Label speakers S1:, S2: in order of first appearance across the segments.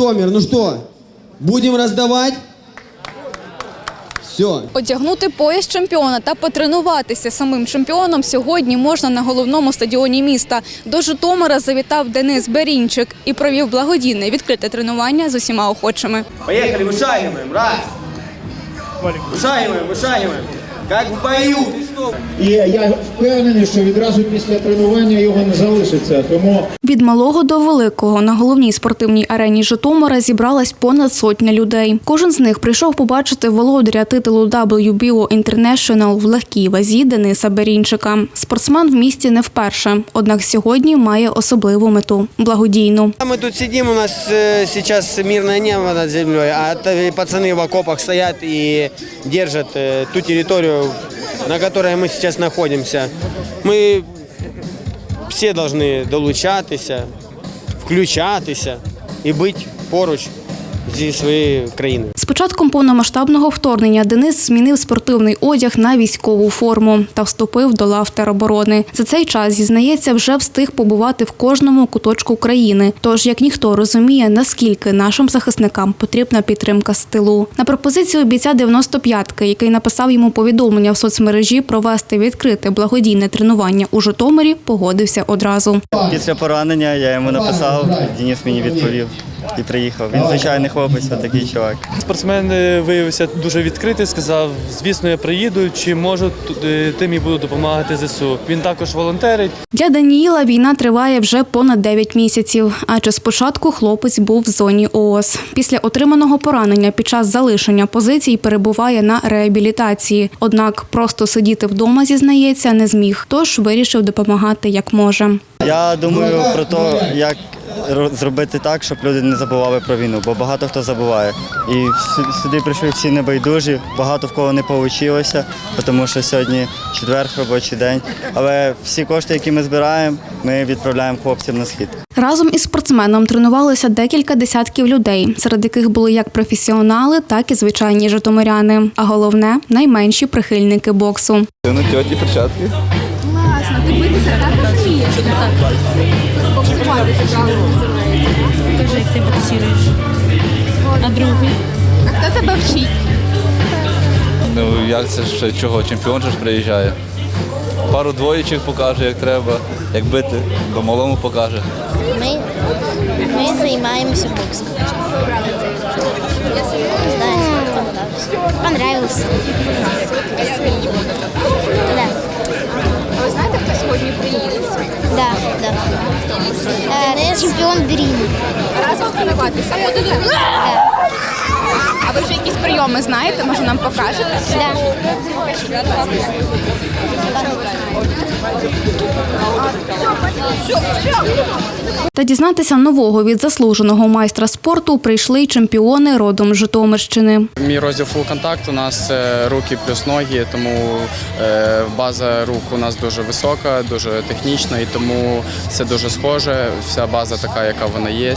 S1: Житомир, ну что, будем раздавать? Все.
S2: Одягнути пояс чемпіона та потренуватися самим чемпіоном сьогодні можна на головному стадіоні міста. До Житомира завітав Денис Берінчик і провів благодійне відкрите тренування з усіма охочими.
S3: Поехали, вышагиваем. Раз. Вышагиваем, вышагиваем. Как в бою.
S4: І я впевнений, що відразу після тренування його не залишиться. Тому
S2: Від малого до великого на головній спортивній арені Житомира зібралась понад сотня людей. Кожен з них прийшов побачити володаря титулу WBO International в легкій вазі Дениса Берінчика. Спортсмен в місті не вперше, однак сьогодні має особливу мету благодійну.
S5: Мы тут сидим, у нас э, сейчас мирное небо над землей, а это пацаны в окопах стоят и держат э, ту территорию, на которой мы сейчас находимся. Мы все должны долучатися, включатися і бути поруч зі своєю країною.
S2: З початком повномасштабного вторгнення Денис змінив спортивний одяг на військову форму та вступив до лав тероборони. За цей час зізнається, вже встиг побувати в кожному куточку країни. Тож як ніхто розуміє, наскільки нашим захисникам потрібна підтримка з тилу. На пропозицію бійця 95-ки, який написав йому повідомлення в соцмережі провести відкрите благодійне тренування у Житомирі, погодився одразу.
S6: Після поранення я йому написав, Денис мені відповів і приїхав. Він звичайний хлопець, такий чувак.
S7: Спортсмен е, виявився дуже відкритий, сказав, звісно, я приїду, чи можу, т- тим і буду допомагати ЗСУ. Він також волонтерить.
S2: Для Даніїла війна триває вже понад 9 місяців, адже спочатку хлопець був в зоні ООС. Після отриманого поранення під час залишення позицій перебуває на реабілітації. Однак просто сидіти вдома, зізнається, не зміг, тож вирішив допомагати як може.
S6: Я думаю про те, як ро- зробити так, щоб люди не забували про війну, бо багато хто забуває. І сюди прийшли всі небайдужі, багато в кого не вийшло, тому що сьогодні четвер робочий день. Але всі кошти, які ми збираємо, ми відправляємо хлопцям на схід.
S2: Разом із спортсменом тренувалося декілька десятків людей, серед яких були як професіонали, так і звичайні житомиряни. А головне найменші прихильники боксу.
S8: Тьоті перчатки.
S9: Покажи, як ти боксируєш. А другий? А хто тебе вчить?
S8: Ну як це ж чого? Чемпіон же ж приїжджає. Пару двоєчок покаже, як треба, як бити, по малому покаже.
S10: Ми, ми займаємося боксом. Не знаю, понравилось. Понравилось. Да. Да, да. Е, чемпіон Дрім.
S9: Разом тренуватися будете? А ви вже якісь прийоми знаєте? Може нам покажете?
S10: Да.
S2: Та дізнатися нового від заслуженого майстра спорту прийшли й чемпіони родом з Житомирщини.
S11: Мій розділ фул контакт у нас це руки плюс ноги, тому е, база рук у нас дуже висока, дуже технічна, і тому все дуже схоже. Вся база така, яка вона є.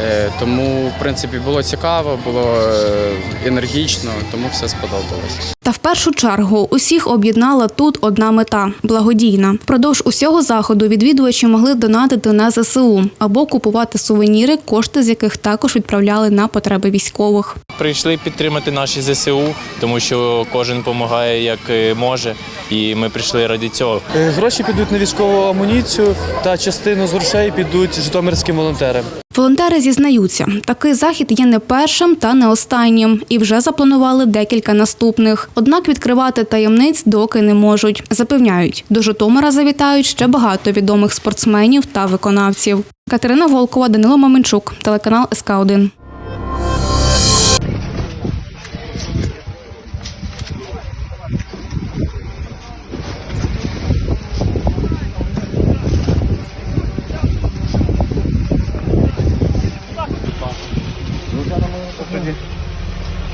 S11: Е, тому, в принципі, було цікаво, було е, енергічно, тому все сподобалось.
S2: Та в першу чергу усіх об'єднала тут одна мета благодійна. Впродовж усього заходу відвідувачі могли донатити на ЗСУ або купувати сувеніри, кошти з яких також відправляли на потреби військових.
S12: Прийшли підтримати наші ЗСУ, тому що кожен допомагає як е, може, і ми прийшли раді цього.
S7: Гроші підуть на військову амуніцію та частину з грошей підуть житомирським волонтерам.
S2: Волонтери зізнаються, такий захід є не першим та не останнім, і вже запланували декілька наступних. Однак відкривати таємниць доки не можуть. Запевняють, до Житомира завітають ще багато відомих спортсменів та виконавців. Катерина Волкова, Данило Маменчук, телеканал СК 1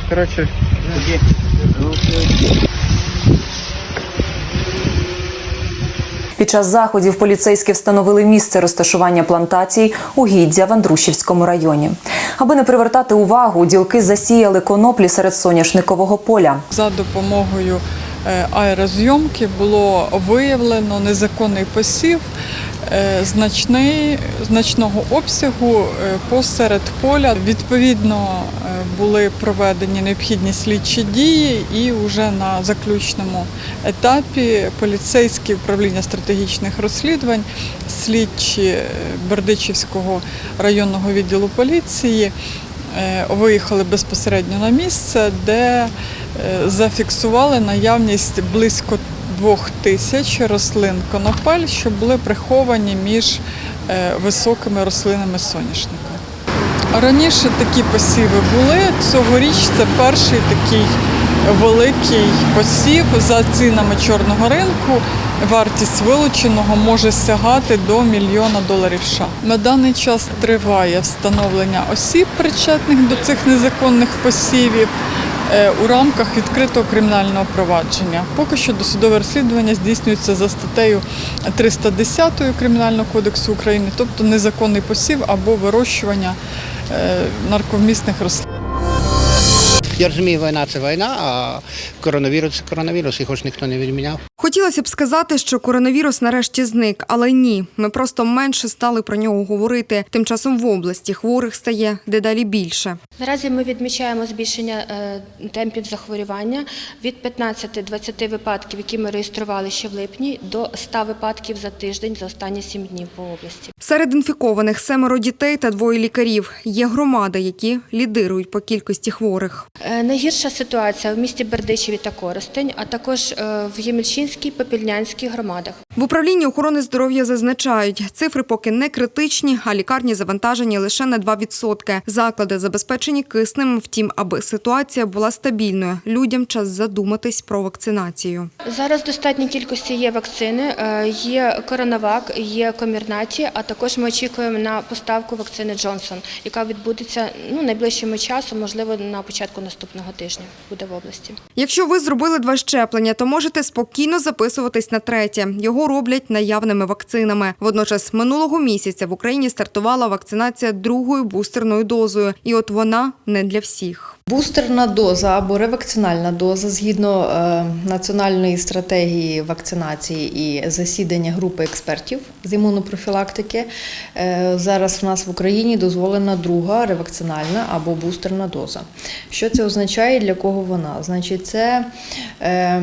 S11: Коротше,
S13: Під час заходів поліцейські встановили місце розташування плантацій угіддя в Андрушівському районі. Аби не привертати увагу, ділки засіяли коноплі серед соняшникового поля.
S14: За допомогою аерозйомки було виявлено незаконний посів е, значний, значного обсягу е, посеред поля. Відповідно, е, були проведені необхідні слідчі дії, і вже на заключному етапі поліцейські управління стратегічних розслідувань, слідчі е, Бердичівського районного відділу поліції е, виїхали безпосередньо на місце, де е, зафіксували наявність близько двох тисяч рослин конопель, що були приховані між е, високими рослинами соняшника. Раніше такі посіви були. Цьогоріч це перший такий великий посів за цінами чорного ринку. Вартість вилученого може сягати до мільйона доларів США. На даний час триває встановлення осіб, причетних до цих незаконних посівів. Е, У рамках відкритого кримінального провадження поки що досудове розслідування здійснюється за статтею 310 Кримінального кодексу України, тобто незаконний посів або вирощування е, нарковмісних рослин.
S15: Я розумію, війна це війна, а коронавірус це коронавірус, його ж ніхто не відміняв.
S6: Хотілося б сказати, що коронавірус нарешті зник, але ні. Ми просто менше стали про нього говорити. Тим часом в області хворих стає дедалі більше.
S16: Наразі ми відмічаємо збільшення е, темпів захворювання від 15-20 випадків, які ми реєстрували ще в липні, до 100 випадків за тиждень за останні 7 днів по області.
S6: Серед інфікованих семеро дітей та двоє лікарів. Є громади, які лідирують по кількості хворих.
S16: Е, Найгірша ситуація в місті Бердичеві та Коростень, а також е, в Ємельчинській, Попільнянській громадах.
S6: В управлінні охорони здоров'я зазначають, цифри поки не критичні, а лікарні завантажені лише на 2%. Заклади забезпечені киснем. Втім, аби ситуація була стабільною, людям час задуматись про вакцинацію.
S16: Зараз достатній кількості є вакцини, е, є коронавак, є комірнаті, а також ми очікуємо на поставку вакцини Джонсон, яка відбудеться ну найближчим часом, можливо, на початку наступного тижня буде в області.
S6: Якщо ви зробили два щеплення, то можете спокійно записуватись на третє. Його роблять наявними вакцинами. Водночас минулого місяця в Україні стартувала вакцинація другою бустерною дозою, і от вона не для всіх.
S17: Бустерна доза або ревакцинальна доза згідно е, національної стратегії вакцинації і засідання групи експертів з імунопрофілактики. Е, зараз в нас в Україні дозволена друга ревакцинальна або бустерна доза. Що це означає для кого вона? Значить, це е,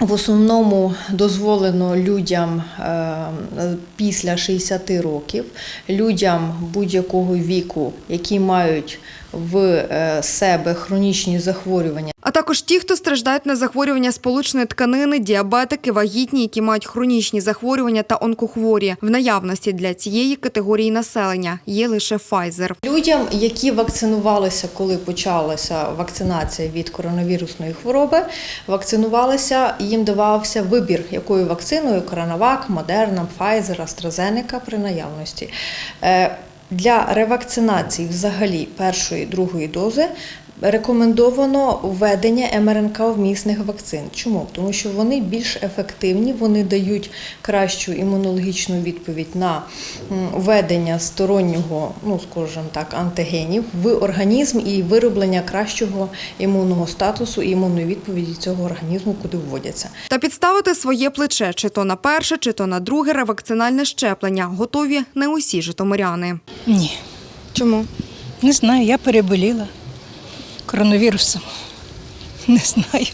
S17: в основному дозволено людям е, після 60 років, людям будь-якого віку, які мають в е, себе хронічні захворювання.
S6: А також ті, хто страждають на захворювання сполучної тканини, діабетики, вагітні, які мають хронічні захворювання та онкохворі. В наявності для цієї категорії населення є лише Pfizer.
S17: Людям, які вакцинувалися, коли почалася вакцинація від коронавірусної хвороби, вакцинувалися, і їм давався вибір, якою вакциною Коронавак, Модерна, Pfizer, AstraZeneca при наявності. Для ревакцинації взагалі першої другої дози рекомендовано введення МРНК-вмісних вакцин. Чому? Тому що вони більш ефективні, вони дають кращу імунологічну відповідь на введення стороннього, ну скажімо так, антигенів в організм і вироблення кращого імунного статусу і імунної відповіді цього організму, куди вводяться.
S6: Та підставити своє плече чи то на перше, чи то на друге ревакцинальне щеплення готові не усі житомиряни.
S18: Ні.
S6: Чому?
S18: Не знаю, я переболіла коронавірусом. Не знаю.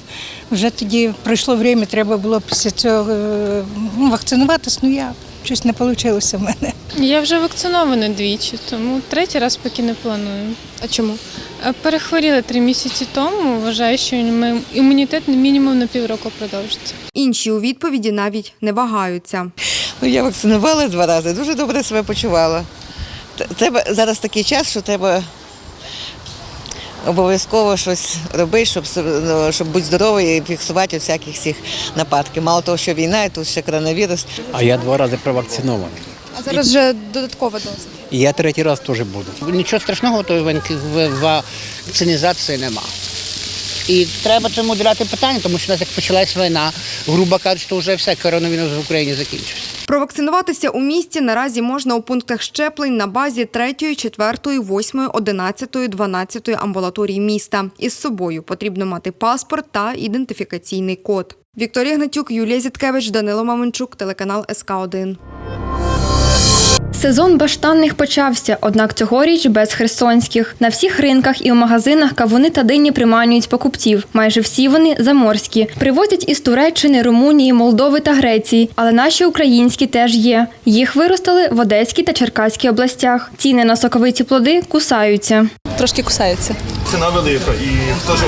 S18: Вже тоді пройшло время, треба було після цього е, ну, вакцинуватись, ну я щось не вийшло в мене.
S19: Я вже вакцинована двічі, тому третій раз поки не планую.
S6: А чому?
S19: Е, Перехворіла три місяці тому. Вважаю, що ми- імунітет мінімум на півроку продовжиться.
S6: Інші у відповіді навіть не вагаються.
S20: Ну, я вакцинувала два рази, дуже добре себе почувала. Треба зараз такий час, що треба обов'язково щось робити, щоб, ну, щоб бути здоровою і фіксувати всяких всіх нападків. Мало того, що війна, і тут ще коронавірус.
S21: А я два рази провакцинований.
S9: А зараз вже додаткова доза.
S21: І я третій раз теж буду.
S15: Нічого страшного то вакцинізації нема. І треба цьому діляти питання, тому що у нас як почалась війна, грубо кажучи, то вже все коронавірус в Україні закінчився.
S22: Провакцинуватися у місті наразі можна у пунктах щеплень на базі 3, 4, 8, 11, 12 амбулаторій міста. Із собою потрібно мати паспорт та ідентифікаційний код. Вікторія Гнатюк, Юлія Зіткевич, Данило Маменчук, телеканал СК 1
S23: Сезон баштанних почався, однак цьогоріч без херсонських. На всіх ринках і в магазинах кавуни та дині приманюють покупців. Майже всі вони заморські. Привозять із Туреччини, Румунії, Молдови та Греції, але наші українські теж є. Їх виростили в Одеській та Черкаській областях. Ціни на соковиті плоди кусаються.
S24: Трошки кусаються.
S25: Ціна велика і хто ж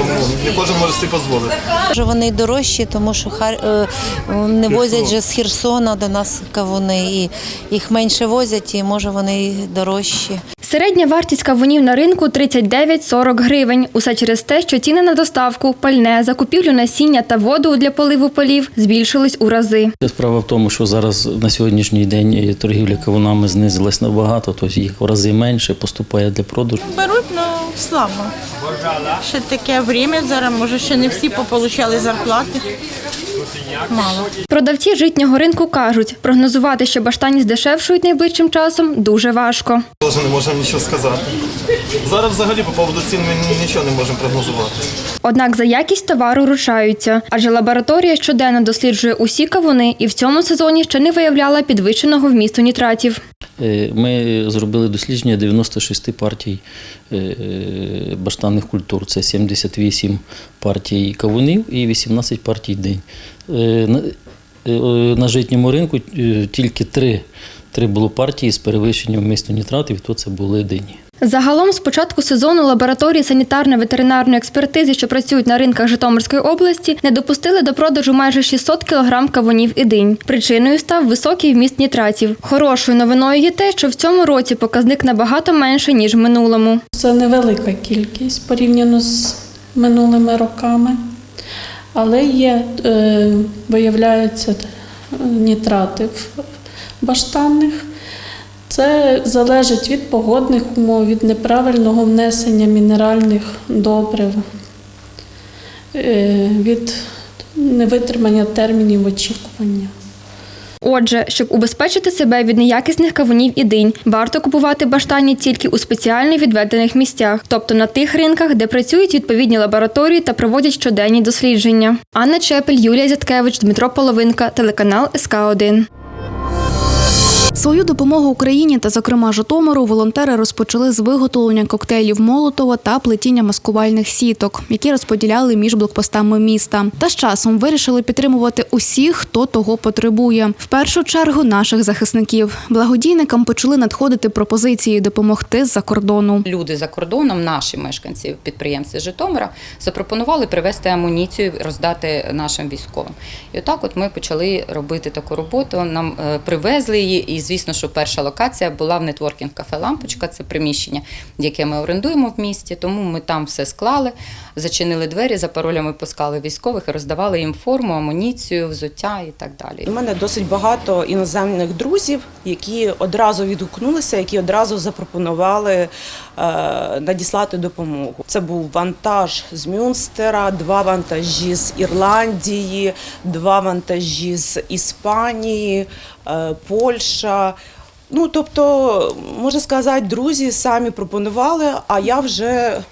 S25: не кожен може собі дозволити.
S26: Може, вони дорожчі, тому що хар... е, не возять же з Херсона до нас кавуни, і їх менше возять, і може вони дорожчі.
S23: Середня вартість кавунів на ринку 39-40 гривень. Усе через те, що ціни на доставку, пальне, закупівлю насіння та воду для поливу полів збільшились у рази.
S27: Справа в тому, що зараз на сьогоднішній день торгівля кавунами знизилась набагато, тобто їх в рази менше поступає для продажу.
S28: Беруть, ну слабо. Ще таке время зараз, може ще не всі пополучали зарплати. Мало.
S23: Продавці житнього ринку кажуть, прогнозувати, що баштані здешевшують найближчим часом, дуже важко.
S25: Не можемо нічого сказати. Зараз взагалі по поводу цін ми нічого не можемо прогнозувати.
S23: Однак за якість товару рушаються, адже лабораторія щоденно досліджує усі кавуни і в цьому сезоні ще не виявляла підвищеного вмісту нітратів.
S27: Е, Ми зробили дослідження 96 партій е, е, баштанних культур. Це 78 партій кавунів і 18 партій динь. Е, На, житньому ринку тільки три, три було партії з перевищенням вмісту нітратів, то це були дині.
S23: Загалом з початку сезону лабораторії санітарно-ветеринарної експертизи, що працюють на ринках Житомирської області, не допустили до продажу майже 600 кг кавунів і динь. Причиною став високий вміст нітратів. Хорошою новиною є те, що в цьому році показник набагато менше ніж в минулому.
S29: Це невелика кількість порівняно з минулими роками, але є, е, виявляються е, нітрати в баштанних. Це залежить від погодних умов, від неправильного внесення мінеральних добрив, е, від невитримання термінів очікування.
S23: Отже, щоб убезпечити себе від неякісних кавунів і динь, варто купувати баштані тільки у спеціально відведених місцях, тобто на тих ринках, де працюють відповідні лабораторії та проводять щоденні дослідження. Анна Чепель, Юлія Зяткевич, Дмитро Половинка, телеканал СК 1
S2: Свою допомогу Україні та, зокрема, Житомиру, волонтери розпочали з виготовлення коктейлів Молотова та плетіння маскувальних сіток, які розподіляли між блокпостами міста. Та з часом вирішили підтримувати усіх, хто того потребує. В першу чергу наших захисників. Благодійникам почали надходити пропозиції допомогти з-за кордону.
S30: Люди за кордоном, наші мешканці, підприємці Житомира, запропонували привезти амуніцію, роздати нашим військовим. І отак, от ми почали робити таку роботу. Нам е, привезли її, і звісно, що перша локація була в нетворкінг кафе Лампочка. Це приміщення, яке ми орендуємо в місті. Тому ми там все склали, зачинили двері, за паролями пускали військових і роздавали їм форму, амуніцію, взуття і так далі.
S31: У мене досить багато іноземних друзів, які одразу відгукнулися, які одразу запропонували е, надіслати допомогу. Це був вантаж з Мюнстера, два вантажі з Ірландії, два вантажі з Іспанії, е, Польща. Ну, тобто, можна сказати, друзі самі пропонували, а я вже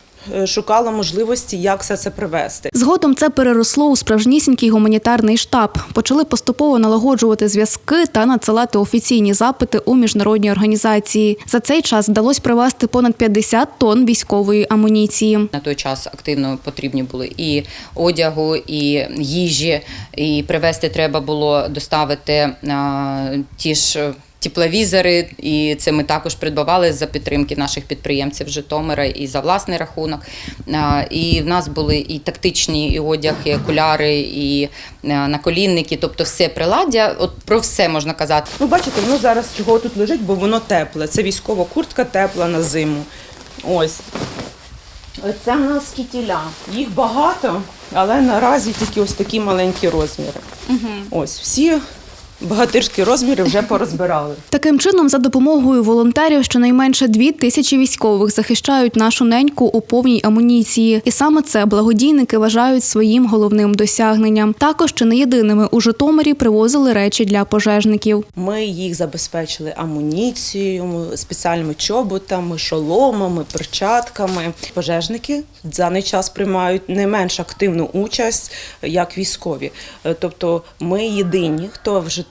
S31: шукала можливості, як все це привезти.
S2: Згодом це переросло у справжнісінький гуманітарний штаб. Почали поступово налагоджувати зв'язки та надсилати офіційні запити у міжнародні організації. За цей час вдалося привезти понад 50 тонн військової амуніції.
S30: На той час активно потрібні були і одягу, і їжі, і привезти треба було доставити а, ті ж. Тепловізори, і це ми також придбавали за підтримки наших підприємців Житомира і за власний рахунок. І в нас були і тактичні і одяг, і окуляри, і наколінники, тобто все приладдя. От про все можна казати.
S31: Ну, бачите, воно зараз чого тут лежить, бо воно тепле. Це військова куртка тепла на зиму. Ось. Це в нас кітіля. Їх багато, але наразі тільки ось такі маленькі розміри. Ось всі богатирські розміри вже порозбирали.
S2: Таким чином, за допомогою волонтерів, щонайменше дві тисячі військових захищають нашу неньку у повній амуніції, і саме це благодійники вважають своїм головним досягненням. Також чи не єдиними у Житомирі привозили речі для пожежників.
S31: Ми їх забезпечили амуніцією, спеціальними чоботами, шоломами, перчатками. Пожежники в даний час приймають не менш активну участь, як військові. Е, Тобто ми єдині, хто в Житомирі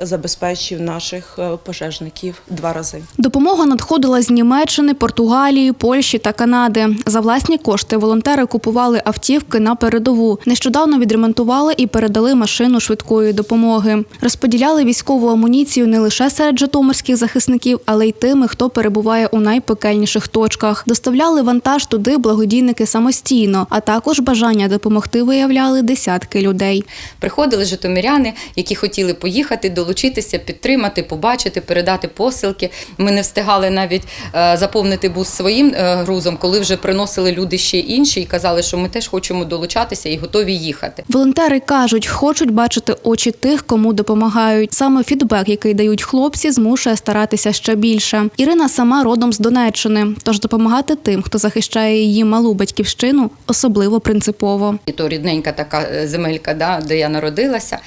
S31: забезпечив наших е, пожежників два рази.
S2: Допомога надходила з Німеччини, Португалії, Польщі та Канади. За власні кошти волонтери купували автівки на передову. Нещодавно відремонтували і передали машину швидкої допомоги. Розподіляли військову амуніцію не лише серед житомирських захисників, але й тими, хто перебуває у найпекельніших точках. Доставляли вантаж туди благодійники самостійно, а також бажання допомогти виявляли десятки людей.
S30: Приходили житомиряни, які хотіли поїхати, долучитися, підтримати, побачити, передати посилки. Ми не встигали навіть е, заповнити бус своїм е, грузом, коли вже приносили люди ще інші і казали, що ми теж хочемо долучатися і готові їхати.
S2: Волонтери кажуть, хочуть бачити очі тих, кому допомагають. Саме фідбек, який дають хлопці, змушує старатися ще більше. Ірина сама родом з Донеччини, тож допомагати тим, хто захищає її малу батьківщину, особливо принципово.
S30: І то рідненька така е, земелька, да, де я народилася.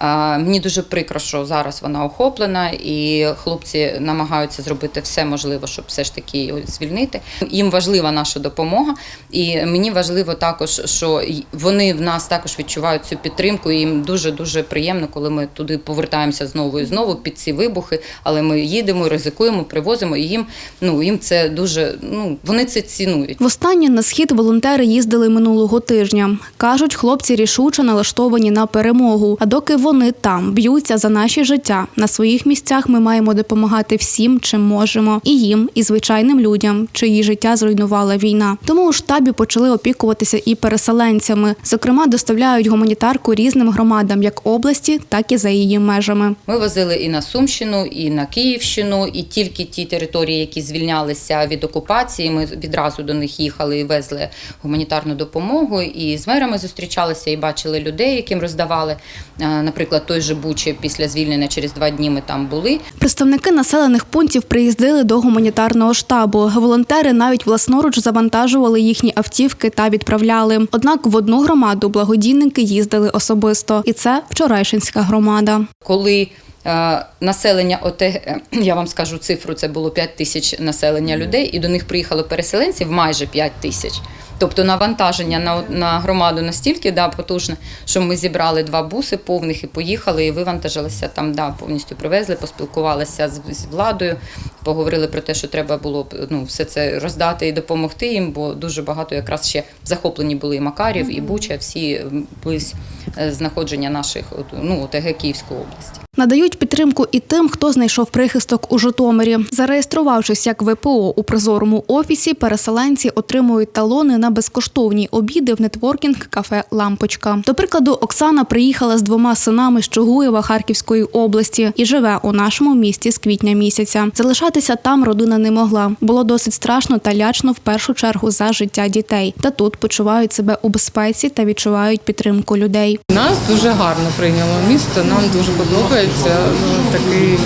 S30: Мені дуже прикро, що зараз вона охоплена, і хлопці намагаються зробити все можливе, щоб все ж таки її звільнити. Їм важлива наша допомога, і мені важливо також, що вони в нас також відчувають цю підтримку. І їм дуже дуже приємно, коли ми туди повертаємося знову і знову під ці вибухи. Але ми їдемо, ризикуємо, привозимо, і їм ну їм це дуже ну вони це цінують.
S2: Востаннє на схід волонтери їздили минулого тижня. кажуть, хлопці рішуче налаштовані на перемогу. А доки вони там б'ються за наші життя, на своїх місцях ми маємо допомагати всім, чим можемо, і їм, і звичайним людям, чиї життя зруйнувала війна. Тому у штабі почали опікуватися і переселенцями. Зокрема, доставляють гуманітарку різним громадам, як області, так і за її межами.
S30: Ми возили і на Сумщину, і на Київщину, і тільки ті території, які звільнялися від окупації. Ми відразу до них їхали і везли гуманітарну допомогу. І з мерами зустрічалися і бачили людей, яким роздавали. Е, Наприклад, той же Бучі після звільнення через два дні ми там були.
S2: Представники населених пунктів приїздили до гуманітарного штабу. Волонтери навіть власноруч завантажували їхні автівки та відправляли. Однак в одну громаду благодійники їздили особисто, і це вчорайшинська громада.
S30: Коли е, населення ОТГ, я вам скажу цифру, це було 5 тисяч населення людей, і до них приїхало переселенців майже 5 тисяч. Тобто навантаження на, на громаду настільки да, потужне, що ми зібрали два буси повних і поїхали, і вивантажилися там, да, повністю привезли, поспілкувалися з, з владою, поговорили про те, що треба було ну, все це роздати і допомогти їм, бо дуже багато якраз ще захоплені були і Макарів, і Буча, всі близь е, знаходження наших ну, ОТГ Київської області.
S2: Надають підтримку і тим, хто знайшов прихисток у Житомирі. Зареєструвавшись як ВПО у прозорому офісі, переселенці отримують талони на безкоштовні обіди в нетворкінг кафе Лампочка. До прикладу, Оксана приїхала з двома синами з Чугуєва Харківської області і живе у нашому місті з квітня місяця. Залишатися там родина не могла. Було досить страшно та лячно в першу чергу за життя дітей. Та тут почувають себе у безпеці та відчувають підтримку людей.
S32: Нас дуже гарно прийняло місто, нам дуже подобається. Ну, такий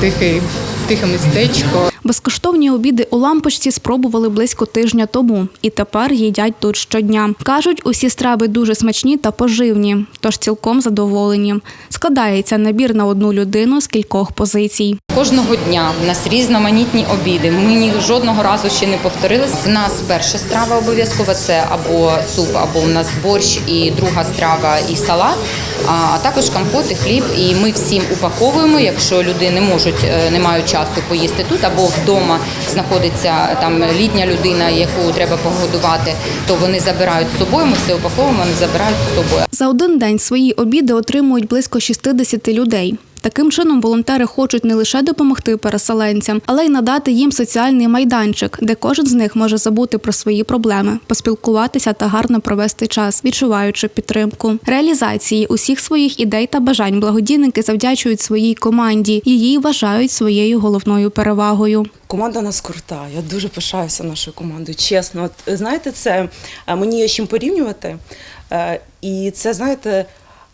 S32: тихий, тихе містечко.
S2: Безкоштовні обіди у лампочці спробували близько тижня тому, і тепер їдять тут щодня. кажуть, усі страви дуже смачні та поживні, тож цілком задоволені. Складається набір на одну людину з кількох позицій.
S30: Кожного дня в нас різноманітні обіди. Ми ні жодного разу ще не повторились. В нас перша страва обов'язково це або суп, або у нас борщ, і друга страва і салат, а також компоти, хліб. І ми всім упаковуємо. Якщо люди не можуть, е, не мають часу поїсти тут, або вдома знаходиться там літня людина, яку треба погодувати, то вони забирають з собою. Ми все упаковуємо, вони забирають з собою.
S2: За один день свої обіди отримують близько 60 людей. Таким чином, волонтери хочуть не лише допомогти переселенцям, але й надати їм соціальний майданчик, де кожен з них може забути про свої проблеми, поспілкуватися та гарно провести час, відчуваючи підтримку. Реалізації усіх своїх ідей та бажань благодійники завдячують своїй команді. Її вважають своєю головною перевагою.
S31: Команда нас крута. Я дуже пишаюся нашою командою. Чесно, от знаєте, це е, мені є чим порівнювати. Е, І це знаєте.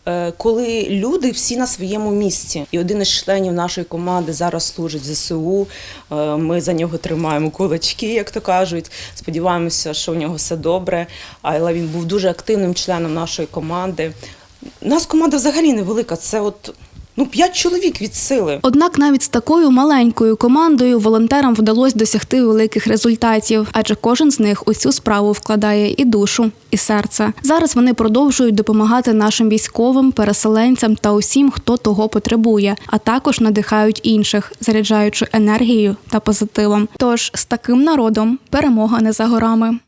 S31: Е, коли люди всі на своєму місці. І один із членів нашої команди зараз служить в ЗСУ. Е, Ми за нього тримаємо кулачки, як то кажуть. Сподіваємося, що у нього все добре. Але він був дуже активним членом нашої команди. У нас команда взагалі невелика. Це от ну п'ять чоловік від сили.
S2: Однак навіть з такою маленькою командою волонтерам вдалося досягти великих результатів, адже кожен з них у цю справу вкладає і душу, і серце. Зараз вони продовжують допомагати нашим військовим, переселенцям та усім, хто того потребує, а також надихають інших, заряджаючи енергією та позитивом. Тож з таким народом перемога не за горами.